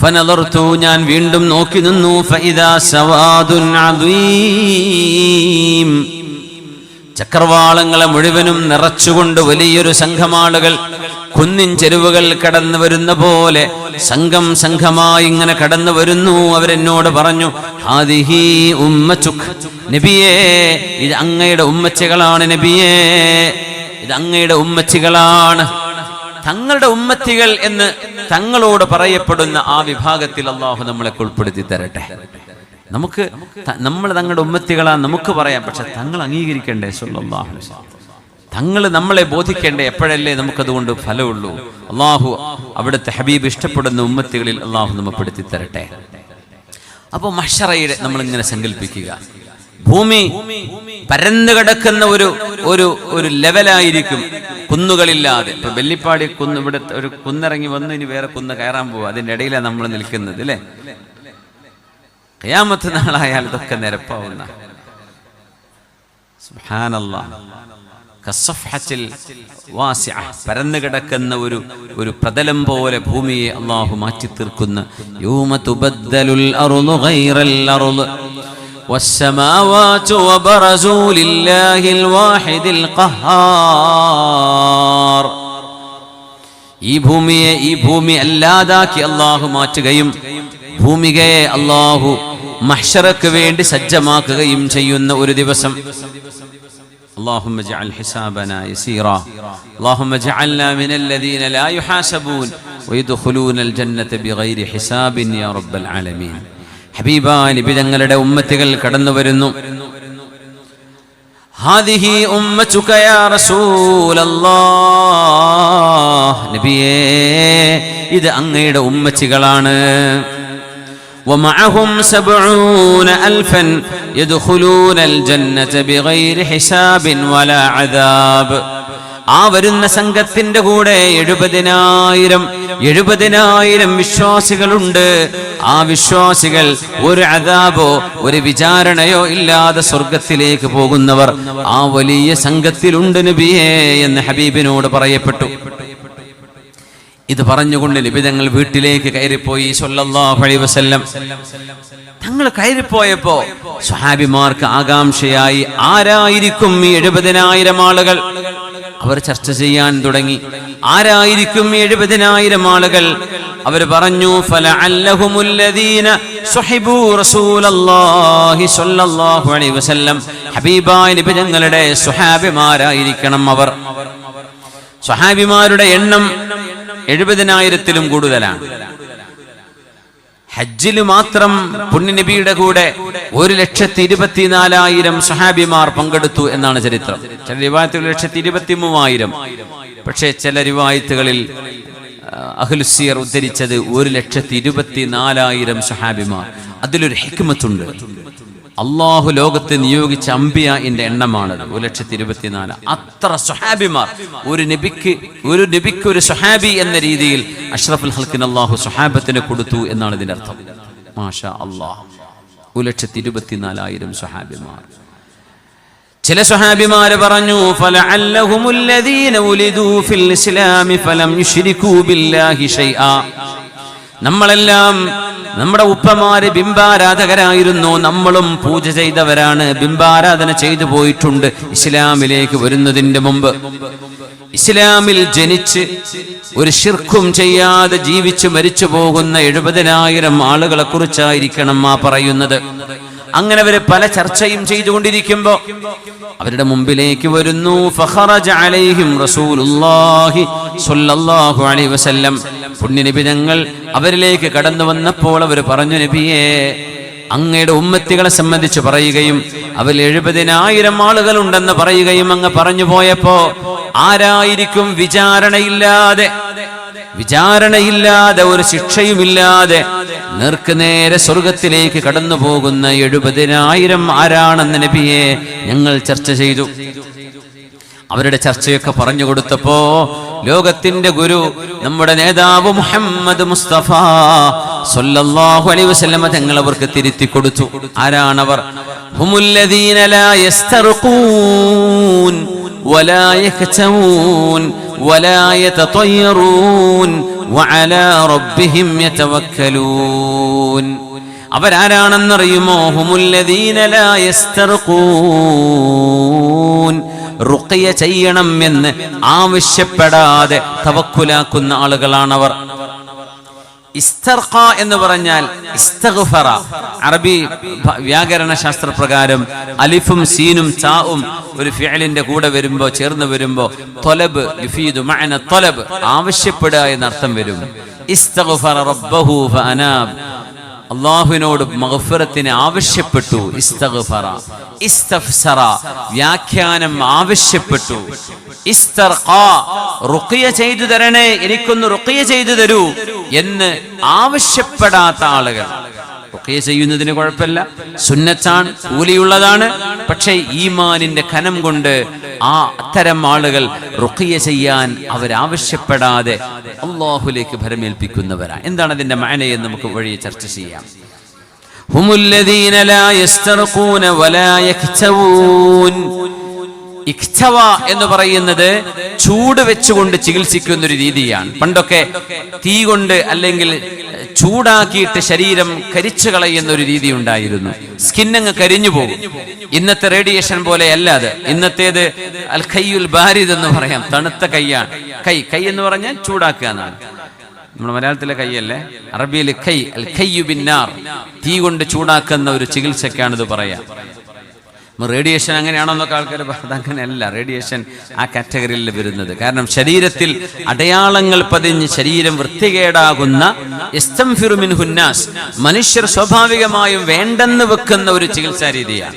ഫനദർത്തു ഞാൻ വീണ്ടും നോക്കി നിന്നു. ചക്രവാളങ്ങളെ മുഴുവനും നിറച്ചുകൊണ്ട് വലിയൊരു സംഘമാളുകൾ കുന്നിൻ ചെരുവുകൾ കടന്നു വരുന്ന പോലെ സംഘം സംഘമായി ഇങ്ങനെ കടന്നു വരുന്നു. അവരെന്നോട് പറഞ്ഞു ഹാദിഹി ഉമ്മച്ചുഖ് നബിയേ ഇത് അങ്ങയുടെ ഉമ്മച്ചികളാണ് നബിയേ. ഇത് അങ്ങയുടെ ഉമ്മച്ചികളാണ്. തങ്ങളുടെ ഉമ്മത്തികൾ എന്ന് തങ്ങളോട് പറയപ്പെടുന്ന ആ വിഭാഗത്തിൽ അള്ളാഹു നമ്മളെ ഉൾപ്പെടുത്തി തരട്ടെ. നമുക്ക് നമ്മൾ തങ്ങളുടെ ഉമ്മത്തികളാ നമുക്ക് പറയാം. പക്ഷെ തങ്ങൾ അംഗീകരിക്കണ്ടേ? അലൈഹി തങ്ങൾ നമ്മളെ ബോധിക്കേണ്ടേ? എപ്പോഴല്ലേ നമുക്കതുകൊണ്ട് ഫലമുള്ളൂ? അള്ളാഹു അവിടുത്തെ ഹബീബ് ഇഷ്ടപ്പെടുന്ന ഉമ്മത്തികളിൽ അള്ളാഹു നമ്മെ പെടുത്തി തരട്ടെ. അപ്പോൾ മഷറയുടെ നമ്മൾ ഇങ്ങനെ സങ്കല്പിക്കുക. ഭൂമി പരന്നു കിടക്കുന്ന ഒരു ഒരു ഒരു ലെവലായിരിക്കും കുന്നുകളില്ലാതെ. ഇപ്പൊ വെള്ളിപ്പാടി കുന്ന് ഇവിടെ ഒരു കുന്നിറങ്ങി വന്ന് ഇനി വേറെ കുന്ന് കയറാൻ പോവുക അതിന്റെ ഇടയിലാണ് നമ്മൾ നിൽക്കുന്നത് അല്ലേ? കയാമത്ത് നാളായാൽ ഇതൊക്കെ നിരപ്പാവുന്ന. പരന്നുകിടക്കുന്ന ഒരു ഒരു പ്രതലം പോലെ ഭൂമിയെ അള്ളാഹു മാറ്റി തീർക്കുന്ന യൗമ തുബദ്ദലുൽ والسماوات وبرزوا لله الواحد القهار ഈ ഭൂമിയെ ഈ ഭൂമി അല്ലാതാക്കി അള്ളാഹു മാറ്റുകയും ഭൂമികയെ അള്ളാഹു മഹ്ഷറക്ക് വേണ്ടി സജ്ജമാക്കുകയും ചെയ്യുന്ന ഒരു ദിവസം اللهم اجعل حسابنا يسيرا اللهم اجعلنا من الذين لا يحاسبون ويدخلون الجنة بغير حساب يا رب العالمين حبيبا നബി തങ്ങളുടെ ഉമ്മത്തികൾ കടന്നു വരുന്നു هذه أمتك يا رسول الله നബിയേ ഇത് അങ്ങയുടെ ഉമ്മച്ചികളാണ് ومعهم سبعون ألفا يدخلون الجنة بغير حساب ولا عذاب ആ വരുന്ന സംഘത്തിന്റെ കൂടെ എഴുപതിനായിരം എഴുപതിനായിരം വിശ്വാസികളുണ്ട്. ആ വിശ്വാസികൾ ഒരു അതാബോ ഒരു വിചാരണയോ ഇല്ലാതെ സ്വർഗത്തിലേക്ക് പോകുന്നവർ. ആ വലിയ സംഘത്തിലുണ്ട് നബിയേ എന്ന് ഹബീബിനോട് പറയപ്പെട്ടു. ഇത് പറഞ്ഞുകൊണ്ട് നിബിതങ്ങൾ വീട്ടിലേക്ക് കയറിപ്പോയി അലൈഹി വസല്ലം. തങ്ങൾ കയറിപ്പോയപ്പോ സ്വഹാബിമാർക്ക് ആകാംക്ഷയായി ആരായിരിക്കും ഈ എഴുപതിനായിരം ആളുകൾ? അവർ ചർച്ച ചെയ്യാൻ തുടങ്ങി. ആരായിരിക്കും എഴുപതിനായിരം ആളുകൾ? അവർ പറഞ്ഞു ഹബീബായ നബി തങ്ങളുടെ സ്വഹാബിമാരായിരിക്കണം അവർ. സ്വഹാബിമാരുടെ എണ്ണം എഴുപതിനായിരത്തിലും കൂടുതലാണ്. ഹജ്ജിൽ മാത്രം പുണ്യനബിയുടെ കൂടെ ഒരു ലക്ഷത്തി ഇരുപത്തിനാലായിരം സഹാബിമാർ പങ്കെടുത്തു എന്നാണ് ചരിത്രം. ചില റിവായത്തുകൾ ലക്ഷത്തി ഇരുപത്തി മൂവായിരം പക്ഷേ ചില റിവായത്തുകളിൽ അഹ്ലുസിയർ ഉദ്ധരിച്ചത് ഒരു ലക്ഷത്തി ഇരുപത്തിനാലായിരം സഹാബിമാർ അതിലൊരു ഹിക്മത്തുണ്ട്. അള്ളാഹു ലോകത്ത് നിയോഗിച്ച അമ്പിയാന്റെ എണ്ണമാണ് ഒരു ലക്ഷത്തി ഇരുപത്തിനാല്. അത്ര സുഹാബിമാർ ഒരു നബിക്ക് ഒരു നബിക്ക് ഒരു സുഹാബി എന്ന രീതിയിൽ അഷ്റഫുൽ ഹൽക്കിൻ അള്ളാഹു സുഹാബത്തിന് കൊടുത്തു എന്നാണ് ഇതിന്റെ അർത്ഥം. മാഷാ അള്ളാഹ് ഒരു ലക്ഷത്തി ഇരുപത്തിനാലായിരം സുഹാബിമാർ ചില സുഹാബിമാര് പറഞ്ഞു നമ്മളെല്ലാം നമ്മുടെ ഉപ്പമാര് ബിംബാരാധകരായിരുന്നു. നമ്മളും പൂജ ചെയ്തവരാണ്. ബിംബാരാധന ചെയ്തു പോയിട്ടുണ്ട്. ഇസ്ലാമിലേക്ക് വരുന്നതിന്റെ മുമ്പ്. ഇസ്ലാമിൽ ജനിച്ച് ഒരു ശിർക്കും ചെയ്യാതെ ജീവിച്ച് മരിച്ചു പോകുന്ന എഴുപതിനായിരം ആളുകളെ കുറിച്ചായിരിക്കണം ആ പറയുന്നത്. അങ്ങനെ അവർ പല ചർച്ചയും ചെയ്തുകൊണ്ടിരിക്കുമ്പോ അവരുടെ മുമ്പിലേക്ക് വരുന്നു. അലൈഹിം റസൂലുള്ളാഹി സ്വല്ലല്ലാഹു അലൈഹി വസല്ലം. പുണ്യനബി ഞങ്ങൾ അവരിലേക്ക് കടന്നു വന്നപ്പോൾ അവർ പറഞ്ഞു നബിയേ അങ്ങയുടെ ഉമ്മത്തികളെ സംബന്ധിച്ച് പറയുകയും അവരിൽ എഴുപതിനായിരം ആളുകളുണ്ടെന്ന് പറയുകയും അങ്ങ് പറഞ്ഞു പോയപ്പോ ആരായിരിക്കും വിചാരണയില്ലാതെ? വിചാരണയില്ലാതെ ഒരു ശിക്ഷയുമില്ലാതെ നേർക്കുനേരെ സ്വർഗത്തിലേക്ക് കടന്നു പോകുന്ന എഴുപതിനായിരം ആരാണെന്ന് നബിയെ ഞങ്ങൾ ചർച്ച ചെയ്തു. അവരുടെ ചർച്ചയൊക്കെ പറഞ്ഞു കൊടുത്തപ്പോ ലോകത്തിന്റെ ഗുരു നമ്മുടെ നേതാവ് മുഹമ്മദ് മുസ്തഫ സല്ലല്ലാഹു അലൈഹി വസല്ലമ തങ്ങൾ അവർക്ക് തിരുത്തി കൊടുത്തു. ആരാണവർ? ലാ യസ്തർഖൂൻ വലാ യഹ്തമൂൻ വലാ വഅലാ റബ്ബിഹിം യതവക്കലൂൻ. അവരാരാണെന്നറിയുമോ? ഹുമുല്ലദീന ലാ യസ്തർഖൂൻ റുഖിയ ചെയ്യണം എന്ന് ആവശ്യപ്പെടാതെ തവക്കുലാക്കുന്ന ആളുകളാണവർ. ഇസ്തർഖ എന്ന് പറഞ്ഞാൽ ഇസ്തഗ്ഫറ. അറബി വ്യാകരണ ശാസ്ത്ര പ്രകാരം അലിഫും സീനും ചാവും ഒരു ഫിഅലിന്റെ കൂടെ വരുമ്പോ ചേർന്ന് വരുമ്പോ തൊലബ് യുഫീദു മഅന തൊലബ് ആവശ്യപ്പെടുക എന്നർത്ഥം വരും. ഇസ്തഗ്ഫറ റബ്ബഹു ഫഅനാബ് അള്ളാഹുവിനോട് മഹഫുരത്തിന് ആവശ്യപ്പെട്ടു. ഇസ്തഫ്സറ വ്യാഖ്യാനം ആവശ്യപ്പെട്ടു. റുഖിയ ചെയ്തു തരണേ എനിക്കൊന്ന് റുഖിയ ചെയ്തു തരൂ എന്ന് ആവശ്യപ്പെടാത്ത ആളുകൾ. തസ്ഫിയ ചെയ്യുന്നതിന് കുഴപ്പമില്ല. സുന്നത്താണ് കൂലിയുള്ളതാണ് പക്ഷേ ഈമാനിന്റെ ഖനം കൊണ്ട് ആ അത്തരം ആളുകൾ റുഖിയ ചെയ്യാൻ അവരാവശ്യപ്പെടാതെ അള്ളാഹുലേക്ക് ഭരമേൽപ്പിക്കുന്നവരാ. എന്താണ് അതിന്റെ മാനയെന്ന് നമുക്ക് വഴി ചർച്ച ചെയ്യാം. ഹുമുല്ലദീന ലാ യസ്തർഖൂന വലാ യഖ്തവൂൻ. ഇക്തവ എന്ന് പറയുന്നത് ചൂട് വെച്ചുകൊണ്ട് ചികിത്സിക്കുന്ന ഒരു രീതിയാണ്. പണ്ടൊക്കെ തീ കൊണ്ട് അല്ലെങ്കിൽ ചൂടാക്കിയിട്ട് ശരീരം കരിച്ചു കളയുന്ന ഒരു രീതി ഉണ്ടായിരുന്നു. സ്കിന്നങ്ങ് കരിഞ്ഞു പോകും. ഇന്നത്തെ റേഡിയേഷൻ പോലെ അല്ല അത്. ഇന്നത്തേത് അൽ ഖയ്യുൽ ബാരിദ് എന്ന് പറയാം. തണുത്ത കൈയാണ്. കൈ കൈ എന്ന് പറഞ്ഞാൽ ചൂടാക്കുക എന്നാണ്. നമ്മുടെ മലയാളത്തിലെ കൈയല്ലേ? അറബിയിൽ കൈ അൽ ഖയ്യു ബിന്നാർ. തീ കൊണ്ട് ചൂടാക്കുന്ന ഒരു ചികിത്സക്കാണിത് പറയാം. റേഡിയേഷൻ അങ്ങനെയാണെന്നൊക്കെ ആൾക്കാർ പറഞ്ഞത് അങ്ങനെയല്ല റേഡിയേഷൻ ആ കാറ്റഗറിയിൽ വരുന്നത്. കാരണം ശരീരത്തിൽ അടയാളങ്ങൾ പതിഞ്ഞ് ശരീരം വൃത്തികേടാകുന്ന ഇസ്തംഫിറു മിൻ ഹുന്നാസ് മനുഷ്യർ സ്വാഭാവികമായും വേണ്ടെന്ന് വെക്കുന്ന ഒരു ചികിത്സാ രീതിയാണ്.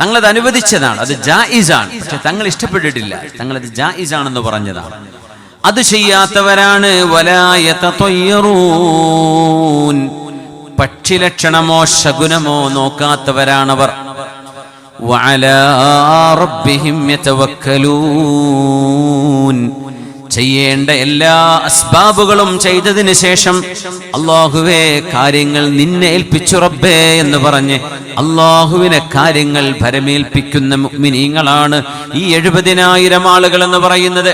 തങ്ങളത് അനുവദിച്ചതാണ് അത് ജായിസാണ്. പക്ഷെ തങ്ങൾ ഇഷ്ടപ്പെട്ടിട്ടില്ല. തങ്ങളത് ജായിസാണെന്ന് പറഞ്ഞതാണ്. അത് ചെയ്യാത്തവരാണ് വലായത പക്ഷിലക്ഷണമോ ശകുനമോ നോക്കാത്തവരാണവർ. وعلى ربهم يتوكلون ചെയ്യേണ്ട എല്ലാ അസ്ബാബുകളും ചെയ്തതിന് ശേഷം അള്ളാഹുവേ കാര്യങ്ങൾ നിന്നെ ഏൽപ്പിച്ചു റബ്ബേ എന്ന് പറഞ്ഞ് അള്ളാഹുവിനെ കാര്യങ്ങൾ ഭരമേൽപ്പിക്കുന്ന മുഅ്മിനീങ്ങളാണ് ഈ എഴുപതിനായിരം ആളുകൾ എന്ന് പറയുന്നത്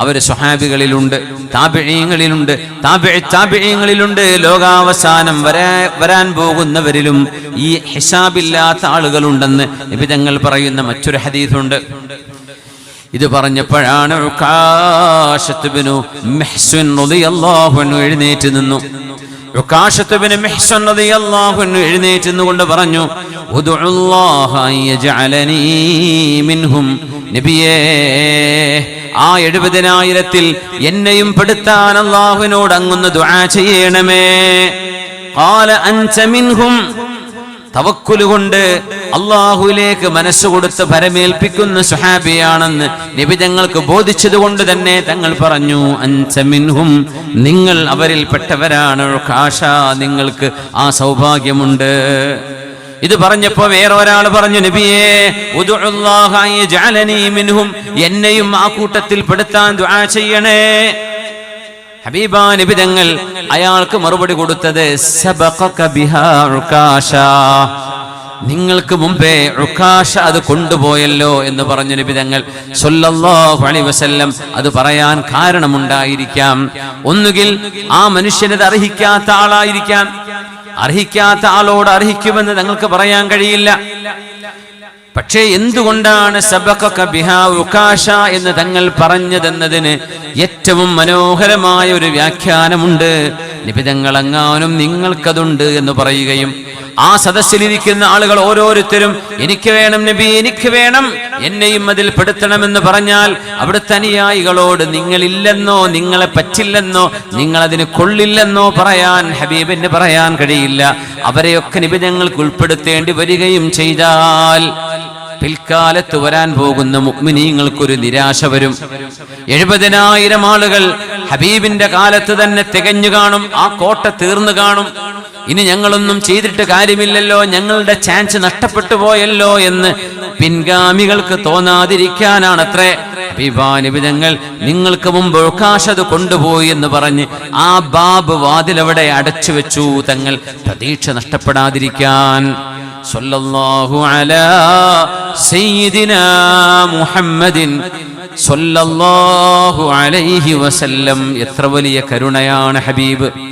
അവർ സ്വഹാബികളിലുണ്ട് താപിഴയങ്ങളിലുണ്ട് താപിഴയങ്ങളിലുണ്ട് ലോകാവസാനം വരാ വരാൻ പോകുന്നവരിലും ഈ ഹിസാബില്ലാത്ത ആളുകളുണ്ടെന്ന് നിബിതങ്ങൾ പറയുന്ന മറ്റൊരു ഹദീസുണ്ട്. ഇത് പറഞ്ഞപ്പോഴാണ് എഴുന്നേറ്റ് നിന്നു. എഴുന്നേറ്റ് നിന്നുകൊണ്ട് പറഞ്ഞു നബിയേ ആ എഴുപതിനായിരത്തിൽ എന്നെയും പെടുത്താൻ അള്ളാഹുവിനോട് അങ്ങുന്ന ദുആ ചെയ്യണമേ. ഖാല അൻത തവക്കുലുകൊണ്ട് അള്ളാഹുലേക്ക് കൊണ്ട് അള്ളാഹുവിലേക്ക് മനസ്സ് കൊടുത്ത് ഭരമേൽപ്പിക്കുന്ന സുഹാബിയാണെന്ന് നിബിതങ്ങൾക്ക് ബോധിച്ചത് കൊണ്ട് തന്നെ തങ്ങൾ പറഞ്ഞു അഞ്ചമിൻഹും നിങ്ങൾ അവരിൽ പെട്ടവരാണ് കാഷ നിങ്ങൾക്ക് ആ സൗഭാഗ്യമുണ്ട്. ഇത് പറഞ്ഞപ്പോ വേറെ ഒരാൾ പറഞ്ഞു നബിയേ മിൻഹും എന്നെയും ആ കൂട്ടത്തിൽ പെടുത്താൻ ദുആ ചെയ്യണേ. ഹബീബ നിബിതങ്ങൾ അയാൾക്ക് മറുപടി കൊടുത്തത് നിങ്ങൾക്ക് മുമ്പേ റുക്കാഷ അത് കൊണ്ടുപോയല്ലോ എന്ന് പറഞ്ഞു നിബിതങ്ങൾ സല്ലല്ലാഹു അലൈഹി വസല്ലം അത് പറയാൻ കാരണമുണ്ടായിരിക്കാം. ഒന്നുകിൽ ആ മനുഷ്യനത് അർഹിക്കാത്ത ആളായിരിക്കാം. അർഹിക്കാത്ത ആളോട് അർഹിക്കുമെന്ന് ഞങ്ങൾക്ക് പറയാൻ കഴിയില്ല. പക്ഷേ എന്തുകൊണ്ടാണ് സബഖക ബിഹാ ഉകാശ എന്ന് തങ്ങൾ പറഞ്ഞതെന്നതിന് ഏറ്റവും മനോഹരമായ ഒരു വ്യാഖ്യാനമുണ്ട്. നിബിതങ്ങൾ അങ്ങാനും നിങ്ങൾക്കതുണ്ട് എന്ന് പറയുകയും ആ സദസ്സിലിരിക്കുന്ന ആളുകൾ ഓരോരുത്തരും എനിക്ക് വേണം നബി എനിക്ക് വേണം എന്നെയും അതിൽ പെടുത്തണമെന്ന് പറഞ്ഞാൽ അവിടുത്തെ അനുയായികളോട് നിങ്ങളില്ലെന്നോ നിങ്ങളെ പറ്റില്ലെന്നോ നിങ്ങൾ അതിന് കൊള്ളില്ലെന്നോ പറയാൻ ഹബീബിന് പറയാൻ കഴിയില്ല. അവരെയൊക്കെ നിബിധങ്ങൾക്ക് ഉൾപ്പെടുത്തേണ്ടി വരികയും ചെയ്താൽ പിൽക്കാലത്ത് വരാൻ പോകുന്ന മുഗ്മിനീങ്ങൾക്കൊരു നിരാശ വരും. എഴുപതിനായിരം ആളുകൾ ഹബീബിന്റെ കാലത്ത് തന്നെ തികഞ്ഞു കാണും ആ കോട്ട തീർന്നു കാണും. ഇനി ഞങ്ങളൊന്നും ചെയ്തിട്ട് കാര്യമില്ലല്ലോ ഞങ്ങളുടെ ചാൻസ് നഷ്ടപ്പെട്ടു പോയല്ലോ എന്ന് പിൻഗാമികൾക്ക് തോന്നാതിരിക്കാനാണത്രേ. ഞങ്ങൾ നിങ്ങൾക്ക് മുമ്പ് ഒക്കാശത് കൊണ്ടുപോയി എന്ന് പറഞ്ഞ് ആ ബാബ് വാതിലവിടെ അടച്ചു വെച്ചു. തങ്ങൾ പ്രതീക്ഷ നഷ്ടപ്പെടാതിരിക്കാൻ. സല്ലല്ലാഹു അലാ സയ്യിദിനാ മുഹമ്മദിൻ സ്വല്ലല്ലാഹു അലൈഹി വസല്ലം. എത്ര വലിയ കരുണയാണ് ഹബീബ്.